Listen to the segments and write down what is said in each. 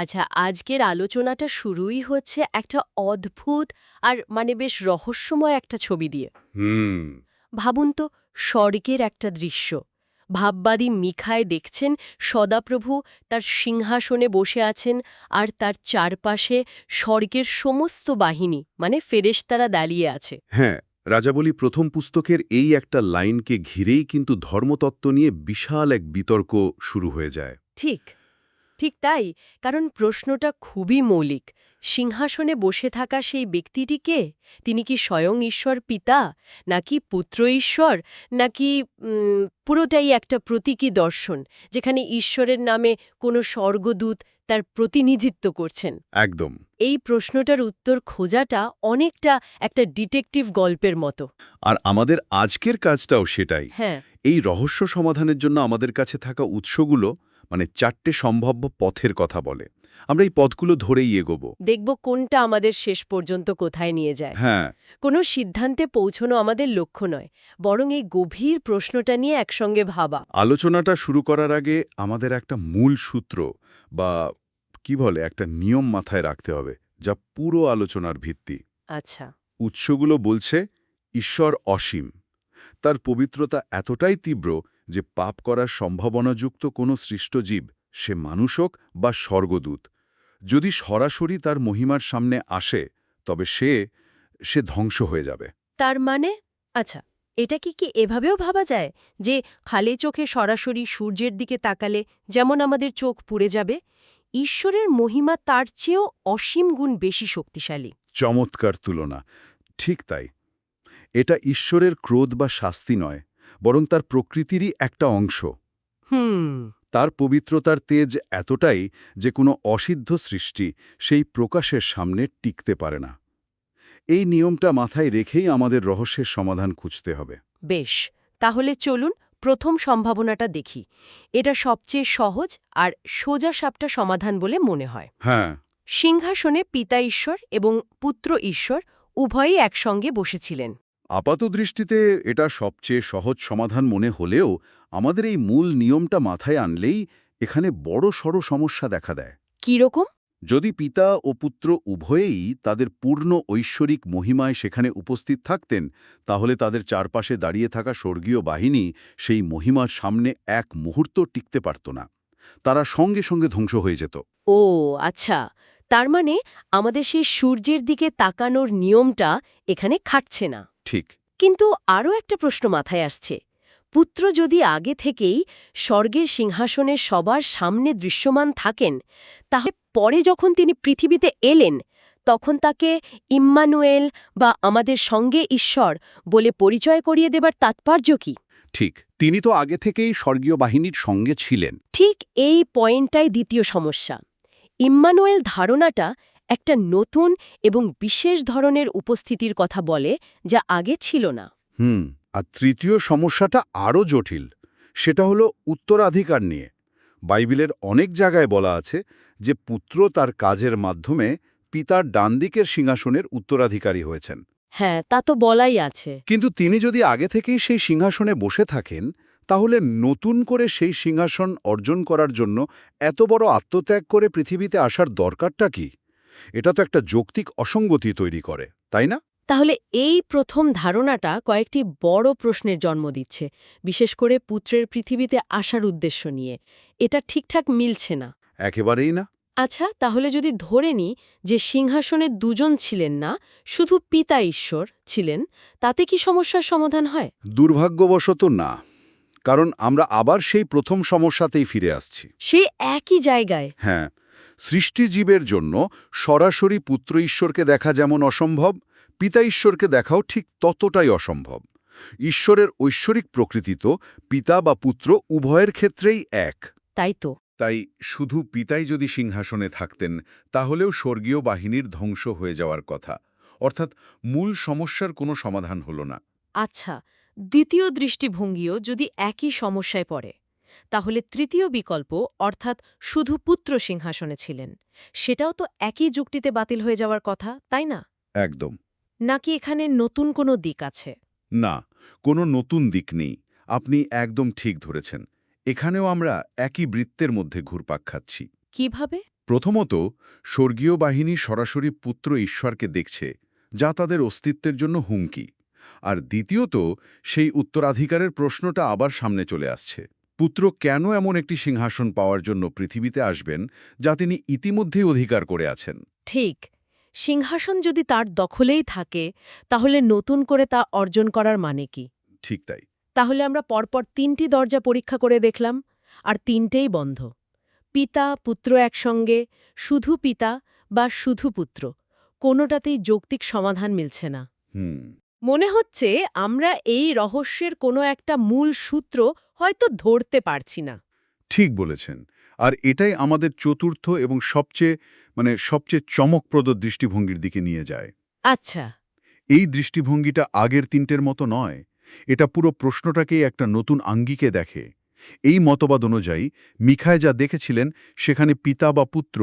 আচ্ছা আজকের আলোচনাটা শুরুই হচ্ছে একটা অদ্ভুত আর মানে বেশ রহস্যময় একটা ছবি দিয়ে। হুম। ভাবুন তো স্বর্গের একটা দৃশ্য। ভাববাদী মিখায় দেখছেন সদাপ্রভু তার সিংহাসনে বসে আছেন আর তার চারপাশে স্বর্গের সমস্ত বাহিনী মানে ফেরেশতারা দাঁড়িয়ে আছে। হ্যাঁ রাজাবলী প্রথম পুস্তকের এই একটা লাইনকে ঘিরেই কিন্তু ধর্মতত্ত্ব নিয়ে বিশাল এক বিতর্ক শুরু হয়ে যায়। ঠিক। ঠিক তাই কারণ প্রশ্নটা খুবই মৌলিক। সিংহাসনে বসে থাকা সেই ব্যক্তিটি কে? তিনি কি স্বয়ং ঈশ্বর পিতা নাকি পুত্র ঈশ্বর নাকি পুরোটাই একটা প্রতীকী দর্শন যেখানে ঈশ্বরের নামে কোনো স্বর্গদূত তার প্রতিনিধিত্ব করছেন? একদম। এই প্রশ্নটার উত্তর খোঁজাটা অনেকটা একটা ডিটেকটিভ গল্পের মতো। আর আমাদের আজকের কাজটাও সেটাই। হ্যাঁ। এই রহস্য সমাধানের জন্য আমাদের কাছে থাকা উৎসগুলো মানে চারটে সম্ভাব্য পথের কথা বলে। আমরা এই পথগুলো ধরেই এগোবো। দেখব কোনটা আমাদের শেষ পর্যন্ত কোথায় নিয়ে যায়। হ্যাঁ। কোনো সিদ্ধান্তে পৌঁছনো আমাদের লক্ষ্য নয় বরং এই গভীর প্রশ্নটা নিয়ে একসঙ্গে ভাবা। আলোচনাটা শুরু করার আগে আমাদের একটা মূল সূত্র বা কি বলে একটা নিয়ম মাথায় রাখতে হবে যা পুরো আলোচনার ভিত্তি। আচ্ছা। উৎসগুলো বলছে ঈশ্বর অসীম। তার পবিত্রতা এতটাই তীব্র যে পাপ করার সম্ভাবনাযুক্ত কোনো সৃষ্ট জীব সে মানুষ হোক বা স্বর্গদূত যদি সরাসরি তার মহিমার সামনে আসে তবে সে সে ধ্বংস হয়ে যাবে। তার মানে? আচ্ছা এটা কি কি এভাবেও ভাবা যায় যে খালি চোখে সরাসরি সূর্যের দিকে তাকালে যেমন আমাদের চোখ পুড়ে যাবে ঈশ্বরের মহিমা তার চেয়েও অসীম গুণ বেশি শক্তিশালী? চমৎকার তুলনা ঠিক তাই। এটা ঈশ্বরের ক্রোধ বা শাস্তি নয় বরং তার প্রকৃতিরই একটা অংশ। হুম। তার পবিত্রতার তেজ এতটাই যে কোনো অসিদ্ধ সৃষ্টি সেই প্রকাশের সামনে টিকতে পারে না। এই নিয়মটা মাথায় রেখেই আমাদের রহস্যের সমাধান খুঁজতে হবে। বেশ তাহলে চলুন প্রথম সম্ভাবনাটা দেখি। এটা সবচেয়ে সহজ আর সোজা সাপটা সমাধান বলে মনে হয়। হ্যাঁ। সিংহাসনে পিতা ঈশ্বর এবং পুত্র ঈশ্বর উভয়ই একসঙ্গে বসেছিলেন। আপাতদৃষ্টিতে এটা সবচেয়ে সহজ সমাধান মনে হলেও আমাদের এই মূল নিয়মটা মাথায় আনলেই এখানে বড় সড় সমস্যা দেখা দেয়। কীরকম যদি পিতা ও পুত্র উভয়েই তাদের পূর্ণ ঐশ্বরিক মহিমায় সেখানে উপস্থিত থাকতেন তাহলে তাদের চারপাশে দাঁড়িয়ে থাকা স্বর্গীয় বাহিনী সেই মহিমার সামনে এক মুহূর্ত টিকতে পারত না। তারা সঙ্গে সঙ্গে ধ্বংস হয়ে যেত। ও আচ্ছা। তার মানে আমাদের সেই সূর্যের দিকে তাকানোর নিয়মটা এখানে খাটছে না। ঠিক। কিন্তু আরও একটা প্রশ্ন মাথায় আসছে। পুত্র যদি আগে থেকেই স্বর্গের সিংহাসনে সবার সামনে দৃশ্যমান থাকেন তাহলে পরে যখন তিনি পৃথিবীতে এলেন তখন তাকে ইম্মানুয়েল বা আমাদের সঙ্গে ঈশ্বর বলে পরিচয় করিয়ে দেবার তাৎপর্য কি? ঠিক তিনি তো আগে থেকেই স্বর্গীয় বাহিনীর সঙ্গে ছিলেন। ঠিক এই পয়েন্টটাই দ্বিতীয় সমস্যা। ইম্মানুয়েল ধারণাটা একটা নতুন এবং বিশেষ ধরনের উপস্থিতির কথা বলে যা আগে ছিল না। হুম আর তৃতীয় সমস্যাটা আরও জটিল। সেটা হলো উত্তরাধিকার নিয়ে। বাইবেলের অনেক জায়গায় বলা আছে যে পুত্র তার কাজের মাধ্যমে পিতার ডানদিকের সিংহাসনের উত্তরাধিকারী হয়েছেন। হ্যাঁ তা তো বলাই আছে। কিন্তু তিনি যদি আগে থেকেই সেই সিংহাসনে বসে থাকেন তাহলে নতুন করে সেই সিংহাসন অর্জন করার জন্য এত বড় আত্মত্যাগ করে পৃথিবীতে আসার দরকারটা কি? এটা তো একটা যৌক্তিক অসঙ্গতি তৈরি করে তাই না? তাহলে এই প্রথম ধারণাটা কয়েকটি বড় প্রশ্নের জন্ম দিচ্ছে বিশেষ করে পুত্রের পৃথিবীতে আসার উদ্দেশ্য নিয়ে। এটা ঠিকঠাক মিলছে না। একেবারেই না। আচ্ছা তাহলে যদি ধরে নিই যে সিংহাসনে দুজন ছিলেন না শুধু পিতা ঈশ্বর ছিলেন তাতে কি সমস্যার সমাধান হয়? দুর্ভাগ্যবশত না কারণ আমরা আবার সেই প্রথম সমস্যাতেই ফিরে আসছি। সে একই জায়গায়। হ্যাঁ সৃষ্টিজীবের জন্য সরাসরি পুত্র ঈশ্বরকে দেখা যেমন অসম্ভব পিতা ঈশ্বরকে দেখাও ঠিক ততটাই অসম্ভব। ঈশ্বরের ঐশ্বরিক প্রকৃতি তো পিতা বা পুত্র উভয়ের ক্ষেত্রেই এক। তাই তো। তাই শুধু পিতাই যদি সিংহাসনে থাকতেন তাহলেও স্বর্গীয় বাহিনীর ধ্বংস হয়ে যাওয়ার কথা। অর্থাৎ মূল সমস্যার কোনো সমাধান হল না। আচ্ছা দ্বিতীয় দৃষ্টিভঙ্গিও যদি একই সমস্যায় পড়ে? তাহলে তৃতীয় বিকল্প অর্থাৎ শুধু পুত্র সিংহাসনে ছিলেন। সেটাও তো একই যুক্তিতে বাতিল হয়ে যাওয়ার কথা তাই না? একদম। নাকি এখানে নতুন কোনো দিক আছে? না কোনো নতুন দিক নেই। আপনি একদম ঠিক ধরেছেন। এখানেও আমরা একই বৃত্তের মধ্যে ঘুরপাক খাচ্ছি। কীভাবে? প্রথমত স্বর্গীয় বাহিনী সরাসরি পুত্র ঈশ্বরকে দেখছে যা তাদের অস্তিত্বের জন্য হুমকি। আর দ্বিতীয়ত সেই উত্তরাধিকারের প্রশ্নটা আবার সামনে চলে আসছে। পুত্র কেন এমন একটি সিংহাসন পাওয়ার জন্য পৃথিবীতে আসবেন যা তিনি ইতিমধ্যেই অধিকার করে আছেন? ঠিক। সিংহাসন যদি তার দখলেই থাকে তাহলে নতুন করে তা অর্জন করার মানে কি? ঠিক তাই। তাহলে আমরা পরপর তিনটি দরজা পরীক্ষা করে দেখলাম আর তিনটেই বন্ধ। পিতা পুত্র একসঙ্গে শুধু পিতা বা শুধু পুত্র কোনোটাতেই যৌক্তিক সমাধান মিলছে না। হুম। মনে হচ্ছে আমরা এই রহস্যের কোনো একটা মূল সূত্র হয়তো ধরতে পারছি না। ঠিক বলেছেন। আর এটাই আমাদের চতুর্থ এবং সবচেয়ে মানে সবচেয়ে চমকপ্রদ দৃষ্টিভঙ্গির দিকে নিয়ে যায়। আচ্ছা। এই দৃষ্টিভঙ্গিটা আগের তিনটের মতো নয়। এটা পুরো প্রশ্নটাকেই একটা নতুন আঙ্গিকে দেখে। এই মতবাদ অনুযায়ী মিখায় যা দেখেছিলেন সেখানে পিতা বা পুত্র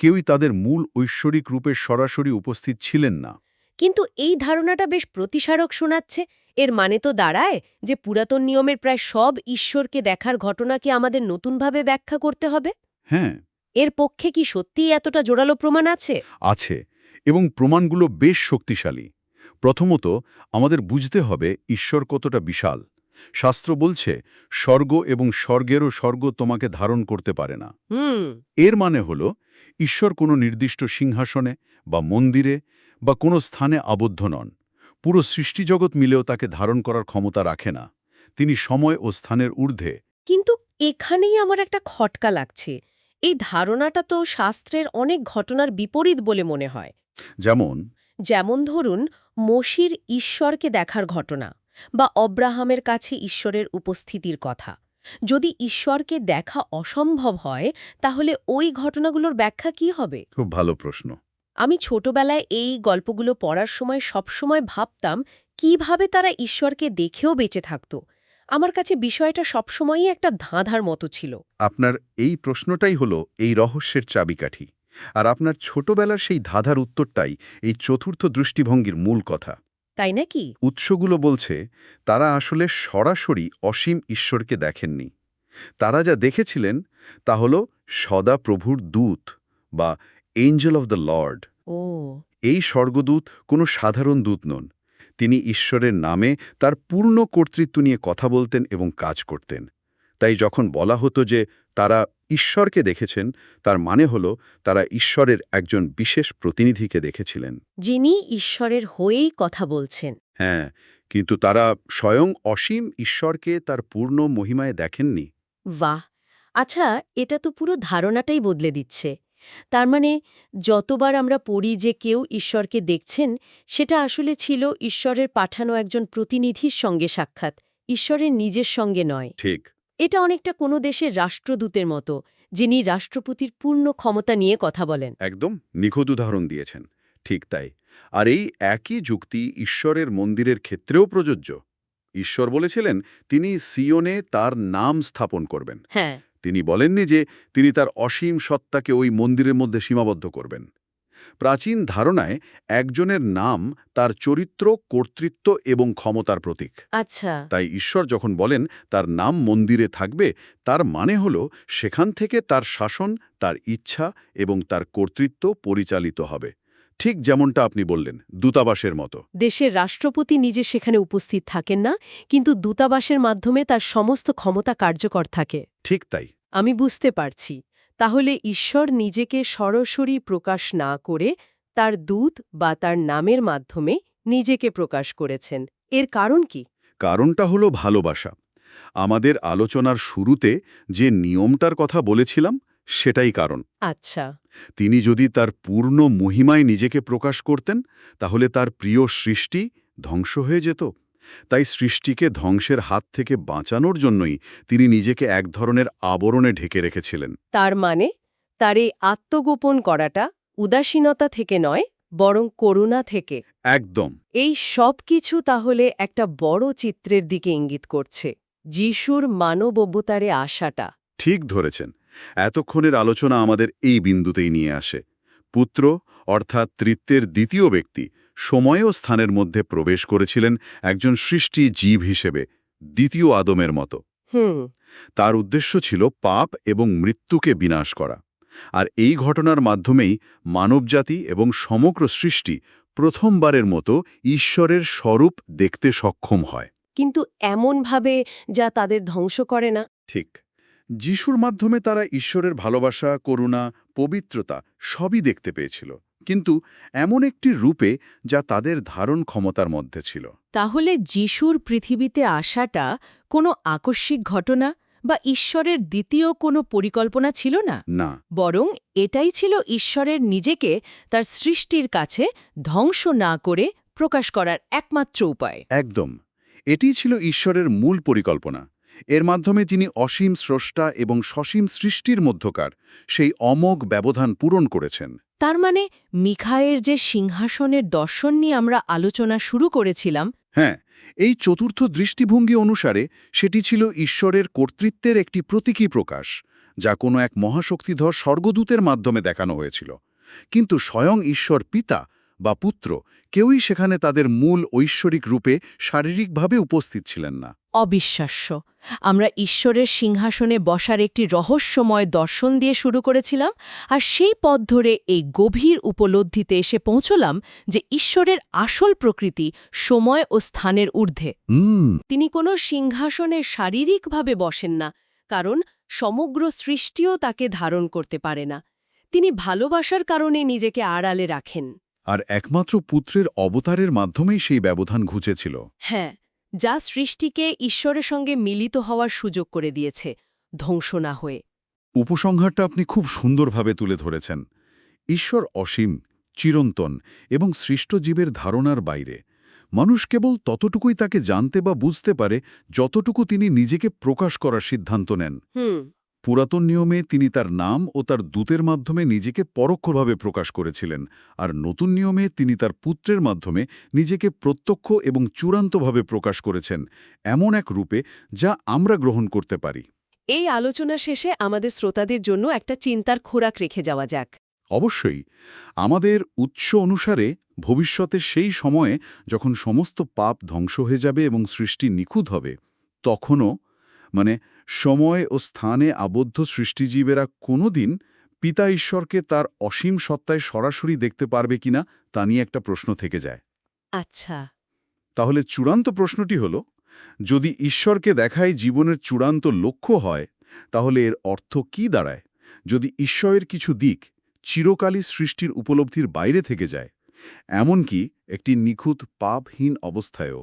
কেউই তাদের মূল ঐশ্বরিক রূপে সরাসরি উপস্থিত ছিলেন না। কিন্তু এই ধারণাটা বেশ প্রতিসারক শোনাচ্ছে। এর মানে তো দাঁড়ায় যে পুরাতন নিয়মের প্রায় সব ঈশ্বরকে দেখার ঘটনাকে আমাদের নতুনভাবে ব্যাখ্যা করতে হবে? হ্যাঁ। এর পক্ষে কি সত্যিই এতটা জোরালো প্রমাণ আছে? আছে এবং প্রমাণগুলো বেশ শক্তিশালী। প্রথমত আমাদের বুঝতে হবে ঈশ্বর কতটা বিশাল। শাস্ত্র বলছে স্বর্গ এবং স্বর্গেরও স্বর্গ তোমাকে ধারণ করতে পারে না। হুম। এর মানে হল ঈশ্বর কোনো নির্দিষ্ট সিংহাসনে বা মন্দিরে বা কোনো স্থানে আবদ্ধ নন। পুরো সৃষ্টিজগৎ মিলেও তাকে ধারণ করার ক্ষমতা রাখে না। তিনি সময় ও স্থানের ঊর্ধ্বে। কিন্তু এখানেই আমার একটা খটকা লাগছে। এই ধারণাটা তো শাস্ত্রের অনেক ঘটনার বিপরীত বলে মনে হয়। যেমন? যেমন ধরুন মসির ঈশ্বরকে দেখার ঘটনা বা অব্রাহামের কাছে ঈশ্বরের উপস্থিতির কথা। যদি ঈশ্বরকে দেখা অসম্ভব হয় তাহলে ওই ঘটনাগুলোর ব্যাখ্যা কি হবে? খুব ভালো প্রশ্ন। আমি ছোটবেলায় এই গল্পগুলো পড়ার সময় সবসময় ভাবতাম কীভাবে তারা ঈশ্বরকে দেখেও বেঁচে থাকত। আমার কাছে বিষয়টা সবসময়ই একটা ধাঁধার মতো ছিল। আপনার এই প্রশ্নটাই হলো এই রহস্যের চাবিকাঠি। আর আপনার ছোটবেলার সেই ধাঁধার উত্তরটাই এই চতুর্থ দৃষ্টিভঙ্গির মূল কথা। তাই নাকি? উৎসগুলো বলছে তারা আসলে সরাসরি অসীম ঈশ্বরকে দেখেননি। তারা যা দেখেছিলেন তা হল সদা প্রভুর দূত বা এঞ্জেল অব দ্য লর্ড ও। এই স্বর্গদূত কোনো সাধারণ দূত নন। তিনি ঈশ্বরের নামে তার পূর্ণ কর্তৃত্ব নিয়ে কথা বলতেন এবং কাজ করতেন। তাই যখন বলা হতো যে তারা ঈশ্বরকে দেখেছেন তার মানে হল তারা ঈশ্বরের একজন বিশেষ প্রতিনিধিকে দেখেছিলেন। যিনি ঈশ্বরের হয়েই কথা বলছেন। হ্যাঁ কিন্তু তারা স্বয়ং অসীম ঈশ্বরকে তার পূর্ণ মহিমায় দেখেননি। বাহ! আচ্ছা এটা তো পুরো ধারণাটাই বদলে দিচ্ছে। তার মানে যতবার আমরা পড়ি যে কেউ ঈশ্বরকে দেখছেন সেটা আসলে ছিল ঈশ্বরের পাঠানো একজন প্রতিনিধির সঙ্গে সাক্ষাৎ ঈশ্বরের নিজের সঙ্গে নয়। ঠিক। এটা অনেকটা কোনো দেশের রাষ্ট্রদূতের মতো যিনি রাষ্ট্রপতির পূর্ণ ক্ষমতা নিয়ে কথা বলেন। একদম নিখুঁত উদাহরণ দিয়েছেন ঠিক তাই। আর এই একই যুক্তি ঈশ্বরের মন্দিরের ক্ষেত্রেও প্রযোজ্য। ঈশ্বর বলেছিলেন তিনি সিওনে তার নাম স্থাপন করবেন। হ্যাঁ। তিনি বলেননি যে তিনি তার অসীম সত্তাকে ওই মন্দিরের মধ্যে সীমাবদ্ধ করবেন। প্রাচীন ধারণায় একজনের নাম তার চরিত্র কর্তৃত্ব এবং ক্ষমতার প্রতীক। আচ্ছা। তাই ঈশ্বর যখন বলেন তার নাম মন্দিরে থাকবে তার মানে হল সেখান থেকে তার শাসন তার ইচ্ছা এবং তার কর্তৃত্ব পরিচালিত হবে। ঠিক যেমনটা আপনি বললেন দূতাবাসের মতো। দেশের রাষ্ট্রপতি নিজে সেখানে উপস্থিত থাকেন না কিন্তু দূতাবাসের মাধ্যমে তার সমস্ত ক্ষমতা কার্যকর থাকে। ঠিক তাই। আমি বুঝতে পারছি। তাহলে ঈশ্বর নিজেকে সরাসরি প্রকাশ না করে তার দূত বা তার নামের মাধ্যমে নিজেকে প্রকাশ করেছেন। এর কারণ কি? কারণটা হলো ভালোবাসা। আমাদের আলোচনার শুরুতে যে নিয়মটার কথা বলেছিলাম সেটাই কারণ। আচ্ছা। তিনি যদি তার পূর্ণ মহিমায় নিজেকে প্রকাশ করতেন তাহলে তার প্রিয় সৃষ্টি ধ্বংস হয়ে যেত। তাই সৃষ্টিকে ধ্বংসের হাত থেকে বাঁচানোর জন্যই তিনি নিজেকে এক ধরনের আবরণে ঢেকে রেখেছিলেন। তার মানে তার এই আত্মগোপন করাটা উদাসীনতা থেকে নয় বরং করুণা থেকে। একদম। এই সব কিছু তাহলে একটা বড় চিত্রের দিকে ইঙ্গিত করছে যিশুর মানবভ্যতারে আশাটা ঠিক ধরেছেন। এতক্ষণের আলোচনা আমাদের এই বিন্দুতেই নিয়ে আসে। পুত্র অর্থাৎ তৃত্বের দ্বিতীয় ব্যক্তি সময় ও স্থানের মধ্যে প্রবেশ করেছিলেন একজন সৃষ্টি জীব হিসেবে দ্বিতীয় আদমের মতো। তার উদ্দেশ্য ছিল পাপ এবং মৃত্যুকে বিনাশ করা। আর এই ঘটনার মাধ্যমেই মানবজাতি এবং সমগ্র সৃষ্টি প্রথমবারের মতো ঈশ্বরের স্বরূপ দেখতে সক্ষম হয়। কিন্তু এমনভাবে যা তাদের ধ্বংস করে না। ঠিক। যিশুর মাধ্যমে তারা ঈশ্বরের ভালোবাসা করুণা পবিত্রতা সবই দেখতে পেয়েছিল। কিন্তু এমন একটি রূপে যা তাদের ধারণ ক্ষমতার মধ্যে ছিল। তাহলে যিশুর পৃথিবীতে আসাটা কোনো আকস্মিক ঘটনা বা ঈশ্বরের দ্বিতীয় কোনো পরিকল্পনা ছিল না? না। বরং এটাই ছিল ঈশ্বরের নিজেকে তার সৃষ্টির কাছে ধ্বংস না করে প্রকাশ করার একমাত্র উপায়। একদম। এটিই ছিল ঈশ্বরের মূল পরিকল্পনা। এর মাধ্যমে যিনি অসীম স্রষ্টা এবং সসীম সৃষ্টির মধ্যকার সেই অমোঘ ব্যবধান পূরণ করেছেন। তার মানে মিখায়ের যে সিংহাসনের দর্শন নিয়ে আমরা আলোচনা শুরু করেছিলাম হ্যাঁ এই চতুর্থ দৃষ্টিভঙ্গি অনুসারে সেটি ছিল ঈশ্বরের কর্তৃত্বের একটি প্রতীকী প্রকাশ, যা কোনো এক মহাশক্তিধর স্বর্গদূতের মাধ্যমে দেখানো হয়েছিল। কিন্তু স্বয়ং ঈশ্বর পিতা বা পুত্র কেউই সেখানে তাদের মূল ঐশ্বরিক রূপে শারীরিকভাবে উপস্থিত ছিলেন না। অবিশ্বাস্য। আমরা ঈশ্বরের সিংহাসনে বসার একটি রহস্যময় দর্শন দিয়ে শুরু করেছিলাম আর সেই পথ ধরে এই গভীর উপলব্ধিতে এসে পৌঁছলাম যে ঈশ্বরের আসল প্রকৃতি সময় ও স্থানের ঊর্ধ্বে। তিনি কোনো সিংহাসনে শারীরিকভাবে বসেন না কারণ সমগ্র সৃষ্টিও তাকে ধারণ করতে পারে না। তিনি ভালোবাসার কারণে নিজেকে আড়ালে রাখেন। আর একমাত্র পুত্রের অবতারের মাধ্যমেই সেই ব্যবধান ঘুচেছিল। হ্যাঁ যা সৃষ্টিকে ঈশ্বরের সঙ্গে মিলিত হওয়ার সুযোগ করে দিয়েছে ধ্বংস না হয়ে। উপসংহারটা আপনি খুব সুন্দরভাবে তুলে ধরেছেন। ঈশ্বর অসীম চিরন্তন এবং সৃষ্ট জীবের ধারণার বাইরে। মানুষ কেবল ততটুকুই তাকে জানতে বা বুঝতে পারে যতটুকু তিনি নিজেকে প্রকাশ করার সিদ্ধান্ত নেন। হুম। পুরাতন নিয়মে তিনি তার নাম ও তার দূতের মাধ্যমে নিজেকে পরোক্ষভাবে প্রকাশ করেছিলেন আর নতুন নিয়মে তিনি তার পুত্রের মাধ্যমে নিজেকে প্রত্যক্ষ এবং চূড়ান্তভাবে প্রকাশ করেছেন এমন এক রূপে যা আমরা গ্রহণ করতে পারি। এই আলোচনা শেষে আমাদের শ্রোতাদের জন্য একটা চিন্তার খোরাক রেখে যাওয়া যাক। অবশ্যই আমাদের উৎস অনুসারে ভবিষ্যতে সেই সময়ে যখন সমস্ত পাপ ধ্বংস হয়ে যাবে এবং সৃষ্টি নিখুঁত হবে তখনও মানে সময় ও স্থানে আবদ্ধ সৃষ্টিজীবেরা কোনোদিন পিতা ঈশ্বরকে তার অসীম সত্তায় সরাসরি দেখতে পারবে কিনা তা নিয়ে একটা প্রশ্ন থেকে যায়। আচ্ছা। তাহলে চূড়ান্ত প্রশ্নটি হল যদি ঈশ্বরকে দেখাই জীবনের চূড়ান্ত লক্ষ্য হয় তাহলে এর অর্থ কি দাঁড়ায়? যদি ঈশ্বরের কিছু দিক চিরকালই সৃষ্টির উপলব্ধির বাইরে থেকে যায় এমনকি একটি নিখুঁত পাপহীন অবস্থায়ও।